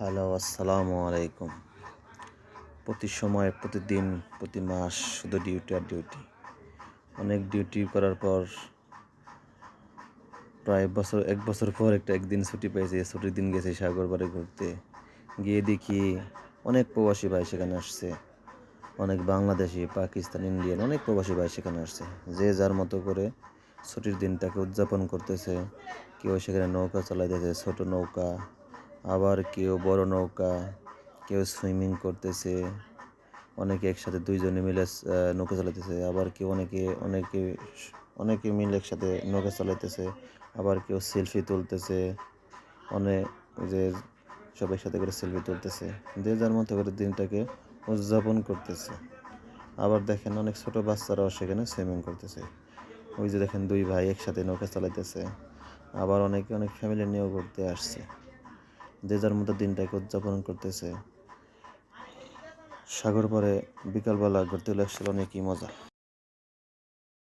Hello, আসসালামু আলাইকুম। প্রতি সময়, প্রতিদিন, প্রতি মাস শুধু ডিউটি আর ডিউটি অনেক ডিউটি করার পর, প্রায় বছর, এক বছর পর একটা একদিন ছুটি পেয়েছি। ছুটির দিন গেছি সাগর বাড়ি ঘুরতে। গিয়ে দেখি অনেক প্রবাসী ভাই সেখানে আসছে। অনেক বাংলাদেশি, পাকিস্তান, ইন্ডিয়ান অনেক প্রবাসী ভাই সেখানে আসছে। যে যার মতো করে ছুটির দিনটাকে উদযাপন করতেছে, কেউ সেখানে নৌকা চালাইতেছে, ছোট নৌকা আবার কেউ বড় নৌকা, কেউ সুইমিং করতেছে, অনেকে একসাথে দুইজনে মিলে নৌকা চালাইতেছে, আবার কেউ অনেকে অনেকে অনেকে মিলে একসাথে নৌকা চালাইতেছে, আবার কেউ সেলফি তুলতেছে অনেক যে সব একসাথে করে সেলফি তুলতেছে। যে যার মতো করে দিনটাকে উদযাপন করতেছে। আবার দেখেন অনেক ছোট বাচ্চারাও সেখানে সুইমিং করতেছে। ওই যে দেখেন দুই ভাই একসাথে নৌকা চালাইতেছে। আবার অনেকে, অনেক ফ্যামিলি নিয়েও ঘুরতে আসছে। যে যার মতো দিনটাকে উদযাপন করতেছে। সাগর পরে বিকালবেলা ঘুরতে আসলে অনেকই মজা।